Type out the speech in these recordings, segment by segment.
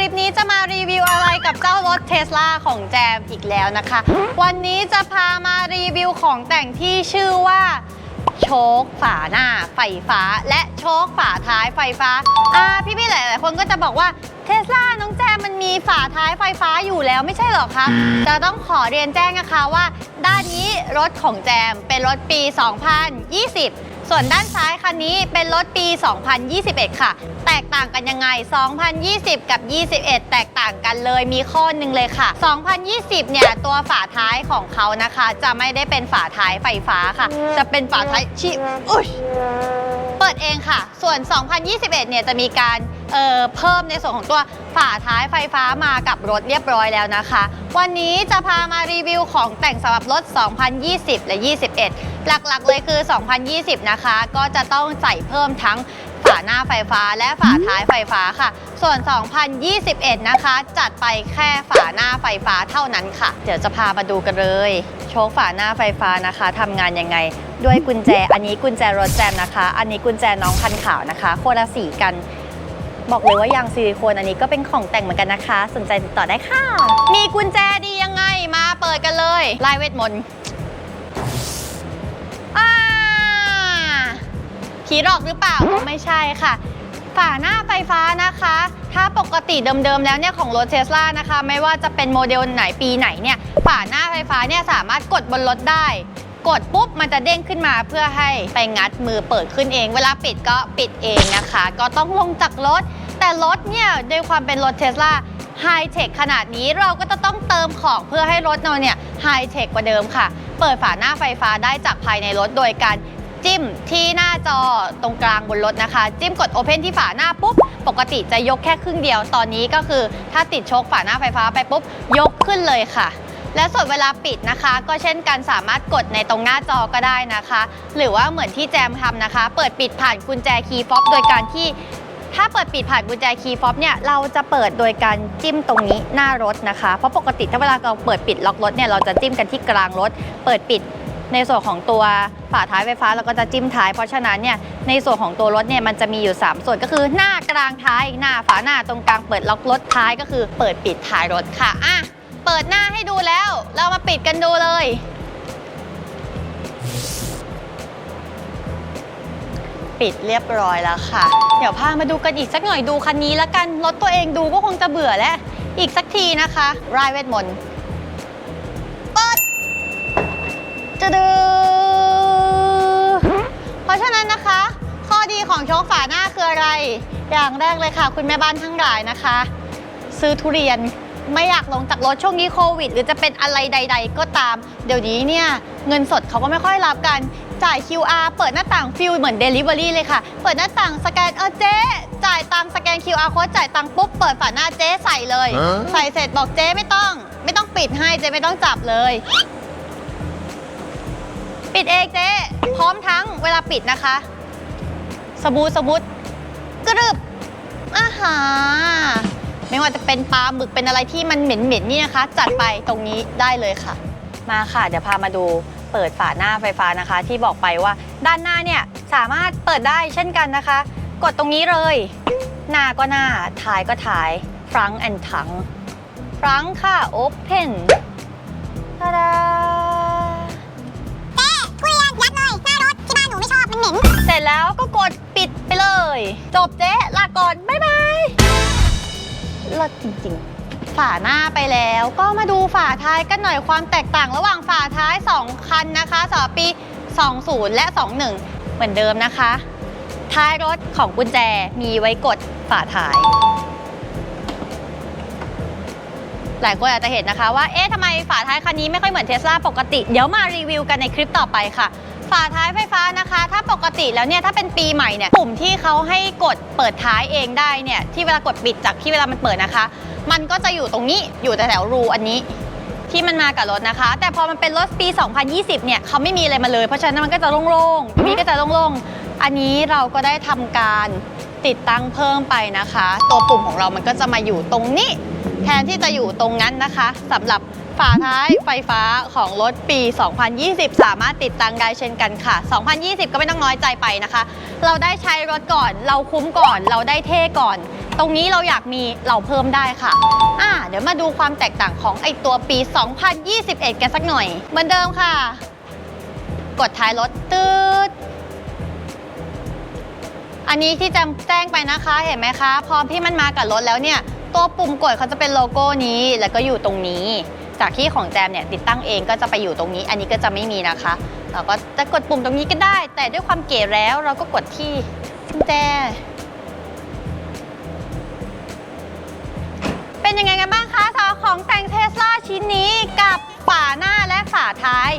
ลิปนี้จะมารีวิวอะไรกับเจ้ารถเทสลาของแจมอีกแล้วนะคะ วันนี้จะพามารีวิวของแต่งที่ชื่อว่าโชคฝาหน้าไฟฟ้า และโชคฝาท้ายไฟฟ้า อ่าพี่ๆหลายๆคนก็จะบอกว่าเทสลาน้องแจมมันมีฝาท้ายไฟฟ้าอยู่แล้วไม่ใช่หรอคะจะต้องขอเรียนแจ้งนะคะว่า ด้านนี้รถของแจมเป็นรถปี 2020 ส่วนด้านซ้ายคันนี้เป็นรถปี 2021 ค่ะ แตกต่างกันยังไง 2020 กับ 21 แตกต่างกันเลยมีข้อหนึ่งเลยค่ะ 2020 เนี่ยตัวฝาท้ายของเขานะคะ จะไม่ได้เป็นฝาท้ายไฟฟ้าค่ะ จะเป็นฝาท้ายชิอุ้ยเปิดเองค่ะ ส่วน 2021 เนี่ยจะมีการเอ่อเพิ่มในส่วนของตัวฝาท้ายไฟฟ้ามากับรถเรียบร้อยแล้วนะคะ วันนี้จะพามารีวิวของแต่งสำหรับรถ 2020 และ 21 หลักๆเลยคือ 2020 นะคะ ก็จะต้องใส่เพิ่มทั้งฝาหน้าไฟฟ้าและฝาท้ายไฟฟ้าค่ะ ส่วน 2021 นะคะ จัดไปแค่ฝาหน้าไฟฟ้าเท่านั้นค่ะ เดี๋ยวจะพามาดูกันเลย โชคฝาหน้าไฟฟ้านะคะทำงานยังไง ด้วยกุญแจ อันนี้กุญแจรถแจมนะคะ อันนี้กุญแจน้องคันขาวนะคะ โคนละสีกัน บอกเลยว่ายางซิลิโคนอันนี้ก็เป็นของแต่งเหมือนกันนะคะ สนใจติดต่อได้ค่ะ มีกุญแจดียังไงมาเปิดกันเลยลายเวทมนต์ ผีหลอกหรือเปล่าก็ไม่ใช่ค่ะ ฝาหน้าไฟฟ้านะคะ ถ้าปกติเดิมๆแล้วเนี่ยของรถเทสลานะคะ ไม่ว่าจะเป็นโมเดลไหนปีไหนเนี่ยฝาหน้าไฟฟ้าเนี่ยสามารถกดบนรถได้ กดปุ๊บมันจะเด้งขึ้นมาเพื่อให้ไปงัดมือเปิดขึ้นเอง เวลาปิดก็ปิดเองนะคะ ก็ต้องลงจากรถ แต่รถเนี่ยด้วยความเป็นรถเทสลาไฮเทคขนาดนี้เราก็จะต้องเติมของเพื่อให้รถเราเนี่ยไฮเทคกว่าเดิมค่ะ เปิดฝาหน้าไฟฟ้าได้จากภายในรถโดยการ จิ้มที่หน้าจอตรงกลางบนรถนะคะ จิ้มกด Open ที่ฝาหน้าปุ๊บ ปกติจะยกแค่ครึ่งเดียว ตอนนี้ก็คือถ้าติดโชคฝาหน้าไฟฟ้าไปปุ๊บ ยกขึ้นเลยค่ะ และส่วนเวลาปิดนะคะ ก็เช่นกันสามารถกดในตรงหน้าจอก็ได้นะคะ หรือว่าเหมือนที่แจมทำนะคะ เปิดปิดผ่านกุญแจคีย์ฟอปโดยการที่ถ้าเปิดปิดผ่านกุญแจคีย์ฟอปเนี่ยเราจะเปิดโดยการจิ้มตรงนี้หน้ารถนะคะ เพราะปกติถ้าเวลาเราเปิดปิดล็อกรถเนี่ยเราจะจิ้มกันที่กลางรถ เปิดปิด ในส่วนของตัวฝาท้ายไฟฟ้าเราก็จะจิ้มท้าย เพราะฉะนั้นเนี่ยในส่วนของตัวรถเนี่ยมันจะมีอยู่ 3 ส่วนก็คือหน้ากลางท้ายหน้าฝาหน้าตรงกลางเปิดล็อกรถท้ายก็คือเปิดปิดท้ายรถค่ะอะเปิดหน้าให้ดูแล้ว เรามาปิดกันดูเลยปิดเรียบร้อยแล้วค่ะ เดี๋ยวพามาดูกันอีกสักหน่อยดูคันนี้แล้วกัน รถตัวเองดูก็คงจะเบื่อแล้ว อีกสักทีนะคะ รายเวทมนต์ จะดูเพราะฉะนั้นนะคะ ข้อดีของโชคฝาหน้าคืออะไร อย่างแรกเลยค่ะ คุณแม่บ้านทั้งหลายนะคะ ซื้อทุเรียนไม่อยากลงจากรถช่วงนี้โควิด หรือจะเป็นอะไรใด ๆ ก็ตาม เดี๋ยวนี้เนี่ย เงินสดเขาก็ไม่ค่อยรับกันจ่าย QR เปิดหน้าต่างฟิลเหมือน Delivery เลยค่ะ เปิดหน้าต่างสแกนเออเจ๊จ่ายตังค์สแกน QR code จ่ายตังค์ปุ๊บเปิดฝาหน้าเจ๊ใส่เลยฮะใส่เสร็จบอกเจ๊ไม่ต้อง ไม่ต้องปิดให้เจ๊ไม่ต้องจับเลย ปิดเองเจ๊พร้อมทั้งเวลาปิดนะคะ สบู่สมุดกรึบอาหาไม่ว่าจะเป็นปลาหมึกเป็นอะไรที่มันเหม็นๆนี่นะคะ จัดไปตรงนี้ได้เลยค่ะ มาค่ะ เดี๋ยวพามาดูเปิดฝาหน้าไฟฟ้านะคะ ที่บอกไปว่าด้านหน้าเนี่ยสามารถเปิดได้เช่นกันนะคะ กดตรงนี้เลย หน้าก็หน้าท้ายก็ท้ายฟรังแอนทังฟรังค่ะโอเพนตาดา เหม็นเสร็จแล้วก็กดปิดไปเลย จบเจ๊ลาก่อนบ๊ายบายเลิศจริงๆ ฝาหน้าไปแล้วก็มาดูฝาท้ายกันหน่อยความแตกต่างระหว่างฝาท้าย 2 คันนะคะสำหรับปี 20 และ 21 เหมือนเดิมนะคะ ท้ายรถของกุญแจมีไว้กดฝาท้าย หลายคนอาจจะเห็นนะคะว่า เอ๊ะทำไมฝาท้ายคันนี้ไม่ค่อยเหมือนเทสลาปกติ เดี๋ยวมารีวิวกันในคลิปต่อไปค่ะ ฝาท้ายไฟฟ้านะคะ ถ้าปกติแล้วเนี่ยถ้าเป็นปีใหม่เนี่ยปุ่มที่เขาให้กดเปิดท้ายเองได้เนี่ยที่เวลากดปิดจากที่เวลามันเปิดนะคะ มันก็จะอยู่ตรงนี้อยู่แต่แถวรูอันนี้ที่มันมากับรถนะคะ แต่พอมันเป็นรถปี 2020 เนี่ยเขาไม่มีอะไรมาเลย เพราะฉะนั้นมันก็จะโล่งๆมีก็จะโล่งๆ อันนี้เราก็ได้ทำการติดตั้งเพิ่มไปนะคะ ตัวปุ่มของเรามันก็จะมาอยู่ตรงนี้ แทนที่จะอยู่ตรงนั้นนะคะสำหรับ ฝาท้ายไฟฟ้าของรถปี 2020 สามารถติดตั้งได้เช่นกันค่ะ 2020 ก็ไม่ต้องน้อยใจไปนะคะ เราได้ใช้รถก่อน เราคุ้มก่อน เราได้เท่ก่อน ตรงนี้เราอยากมีเราเพิ่มได้ค่ะอ่าเดี๋ยวมาดูความแตกต่างของไอตัวปี 2021 กันสักหน่อย เหมือนเดิมค่ะ กดท้ายรถตืดอันนี้ที่จำแจ้งไปนะคะเห็นไหมคะ พอที่มันมากับรถแล้วเนี่ย ตัวปุ่มกดเขาจะเป็นโลโก้นี้แล้วก็อยู่ตรงนี้ จากที่ของแจมเนี่ยติดตั้งเองก็จะไปอยู่ตรงนี้ อันนี้ก็จะไม่มีนะคะ เราก็จะกดปุ่มตรงนี้ก็ได้ แต่ด้วยความเก๋แล้วเราก็กดที่กุญแจ เป็นยังไงกันบ้างคะสาของแต่งเทสลาชิ้นนี้กับฝาหน้าและฝาท้าย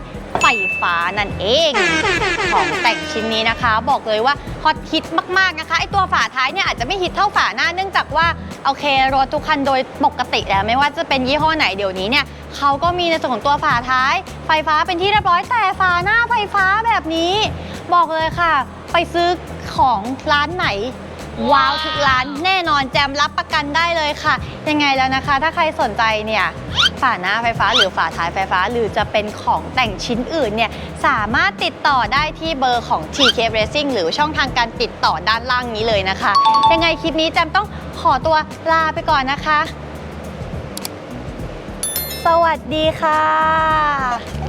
ไฟฟ้านั่นเอง ของแต่งชิ้นนี้นะคะ บอกเลยว่าฮอตฮิตมากๆนะคะไอตัวฝาท้ายเนี่ยอาจจะไม่ฮิตเท่าฝาหน้าเนื่องจากว่าโอเครถทุกคันโดยปกติแล้วไม่ว่าจะเป็นยี่ห้อไหนเดี๋ยวนี้เนี่ย เขาก็มีในส่วนของตัวฝาท้าย ไฟฟ้าเป็นที่เรียบร้อยแต่ฝาหน้าไฟฟ้าแบบนี้ บอกเลยค่ะ ไปซื้อของร้านไหน ว้าวทุกร้านแน่นอนแจมรับประกันได้เลยค่ะ ยังไงแล้วนะคะ ถ้าใครสนใจเนี่ยฝาหน้าไฟฟ้าหรือฝาท้ายไฟฟ้า หรือจะเป็นของแต่งชิ้นอื่นเนี่ยสามารถติดต่อได้ที่เบอร์ของ TK Racing หรือช่องทางการติดต่อด้านล่างนี้เลยนะคะ ยังไงคลิปนี้แจมต้องขอตัวลาไปก่อนนะคะ วัสดีค่ะ